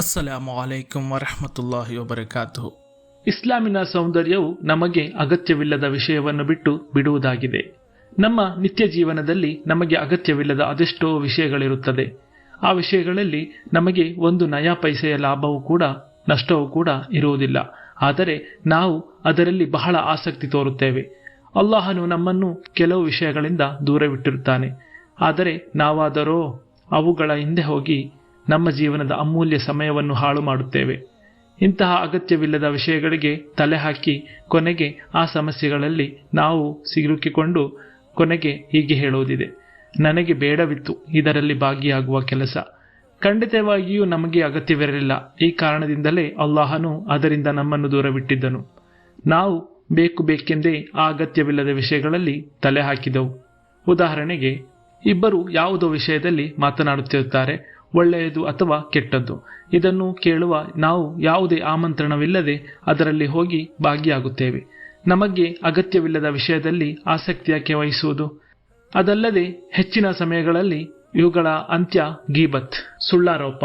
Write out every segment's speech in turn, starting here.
ಅಸ್ಸಲಾಮು ಅಲೈಕುಂ ವರಹಮತುಲ್ಲಾಹಿ ವಬರಕಾತು ಇಸ್ಲಾಮಿನ ಸೌಂದರ್ಯವು ನಮಗೆ ಅಗತ್ಯವಿಲ್ಲದ ವಿಷಯವನ್ನು ಬಿಟ್ಟು ಬಿಡುವುದಾಗಿದೆ. ನಮ್ಮ ನಿತ್ಯ ಜೀವನದಲ್ಲಿ ನಮಗೆ ಅಗತ್ಯವಿಲ್ಲದ ಅದೆಷ್ಟೋ ವಿಷಯಗಳಿರುತ್ತದೆ. ಆ ವಿಷಯಗಳಲ್ಲಿ ನಮಗೆ ಒಂದು ನಯಾ ಪೈಸೆಯ ಲಾಭವೂ ಕೂಡ, ನಷ್ಟವೂ ಕೂಡ ಇರುವುದಿಲ್ಲ. ಆದರೆ ನಾವು ಅದರಲ್ಲಿ ಬಹಳ ಆಸಕ್ತಿ ತೋರುತ್ತೇವೆ. ಅಲ್ಲಾಹನು ನಮ್ಮನ್ನು ಕೆಲವು ವಿಷಯಗಳಿಂದ ದೂರವಿಟ್ಟಿರುತ್ತಾನೆ. ಆದರೆ ನಾವಾದರೋ ಅವುಗಳ ಹಿಂದೆ ಹೋಗಿ ನಮ್ಮ ಜೀವನದ ಅಮೂಲ್ಯ ಸಮಯವನ್ನು ಹಾಳು ಮಾಡುತ್ತೇವೆ. ಇಂತಹ ಅಗತ್ಯವಿಲ್ಲದ ವಿಷಯಗಳಿಗೆ ತಲೆ ಹಾಕಿ ಕೊನೆಗೆ ಆ ಸಮಸ್ಯೆಗಳಲ್ಲಿ ನಾವು ಸಿಲುಕಿಕೊಂಡು ಕೊನೆಗೆ ಹೀಗೆ ಹೇಳುವುದಿದೆ ನನಗೆ ಬೇಡವಿತ್ತು, ಇದರಲ್ಲಿ ಭಾಗಿಯಾಗುವ ಕೆಲಸ. ಖಂಡಿತವಾಗಿಯೂ ನಮಗೆ ಅಗತ್ಯವಿರಲಿಲ್ಲ. ಈ ಕಾರಣದಿಂದಲೇ ಅಲ್ಲಾಹನು ಅದರಿಂದ ನಮ್ಮನ್ನು ದೂರವಿಟ್ಟಿದ್ದನು. ನಾವು ಬೇಕು ಬೇಕೆಂದೇ ಆ ಅಗತ್ಯವಿಲ್ಲದ ವಿಷಯಗಳಲ್ಲಿ ತಲೆ ಹಾಕಿದೆವು. ಉದಾಹರಣೆಗೆ, ಇಬ್ಬರು ಯಾವುದೋ ವಿಷಯದಲ್ಲಿ ಮಾತನಾಡುತ್ತಿರುತ್ತಾರೆ. ಒಳ್ಳೆಯದು ಅಥವಾ ಕೆಟ್ಟದ್ದು? ಇದನ್ನು ಕೇಳುವ ನಾವು ಯಾವುದೇ ಆಮಂತ್ರಣವಿಲ್ಲದೆ ಅದರಲ್ಲಿ ಹೋಗಿ ಭಾಗಿಯಾಗುತ್ತೇವೆ. ನಮಗೆ ಅಗತ್ಯವಿಲ್ಲದ ವಿಷಯದಲ್ಲಿ ಆಸಕ್ತಿಯಾಕೆ ವಹಿಸುವುದು? ಅದಲ್ಲದೆ ಹೆಚ್ಚಿನ ಸಮಯಗಳಲ್ಲಿ ಇವುಗಳ ಅಂತ್ಯ ಗೀಬತ್, ಸುಳ್ಳಾರೋಪ,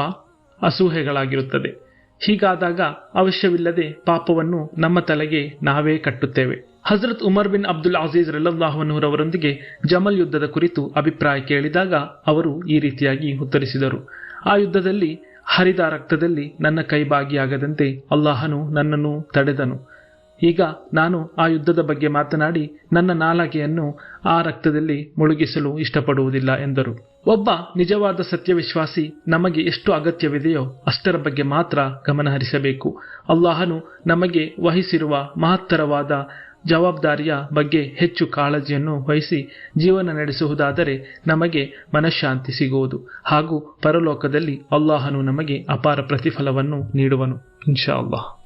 ಅಸೂಹೆಗಳಾಗಿರುತ್ತದೆ. ಹೀಗಾದಾಗ ಅವಶ್ಯವಿಲ್ಲದೆ ಪಾಪವನ್ನು ನಮ್ಮ ತಲೆಗೆ ನಾವೇ ಕಟ್ಟುತ್ತೇವೆ. ಹಜರತ್ ಉಮರ್ ಬಿನ್ ಅಬ್ದುಲ್ ಅಜೀಜ್ ರಲ್ಲಾಹನೂರವರೊಂದಿಗೆ ಜಮಲ್ ಯುದ್ಧದ ಕುರಿತು ಅಭಿಪ್ರಾಯ ಕೇಳಿದಾಗ ಅವರು ಈ ರೀತಿಯಾಗಿ ಉತ್ತರಿಸಿದರು. ಆ ಯುದ್ಧದಲ್ಲಿ ಹರಿದ ರಕ್ತದಲ್ಲಿ ನನ್ನ ಕೈ ಭಾಗಿಯಾಗದಂತೆ ಅಲ್ಲಾಹನು ನನ್ನನ್ನು ತಡೆದನು. ಈಗ ನಾನು ಆ ಯುದ್ಧದ ಬಗ್ಗೆ ಮಾತನಾಡಿ ನನ್ನ ನಾಲಗೆಯನ್ನು ಆ ರಕ್ತದಲ್ಲಿ ಮುಳುಗಿಸಲು ಇಷ್ಟಪಡುವುದಿಲ್ಲ ಎಂದರು. ಒಬ್ಬ ನಿಜವಾದ ಸತ್ಯವಿಶ್ವಾಸಿ ನಮಗೆ ಎಷ್ಟು ಅಗತ್ಯವಿದೆಯೋ ಅಷ್ಟರ ಬಗ್ಗೆ ಮಾತ್ರ ಗಮನಹರಿಸಬೇಕು. ಅಲ್ಲಾಹನು ನಮಗೆ ವಹಿಸಿರುವ ಮಹತ್ತರವಾದ ಜವಾಬ್ದಾರಿಯ ಬಗ್ಗೆ ಹೆಚ್ಚು ಕಾಳಜಿಯನ್ನು ವಹಿಸಿ ಜೀವನ ನಡೆಸುವುದಾದರೆ ನಮಗೆ ಮನಃಶಾಂತಿ ಸಿಗುವುದು ಹಾಗೂ ಪರಲೋಕದಲ್ಲಿ ಅಲ್ಲಾಹನು ನಮಗೆ ಅಪಾರ ಪ್ರತಿಫಲವನ್ನು ನೀಡುವನು. ಇನ್ಶಾ ಅಲ್ಲಾಹ್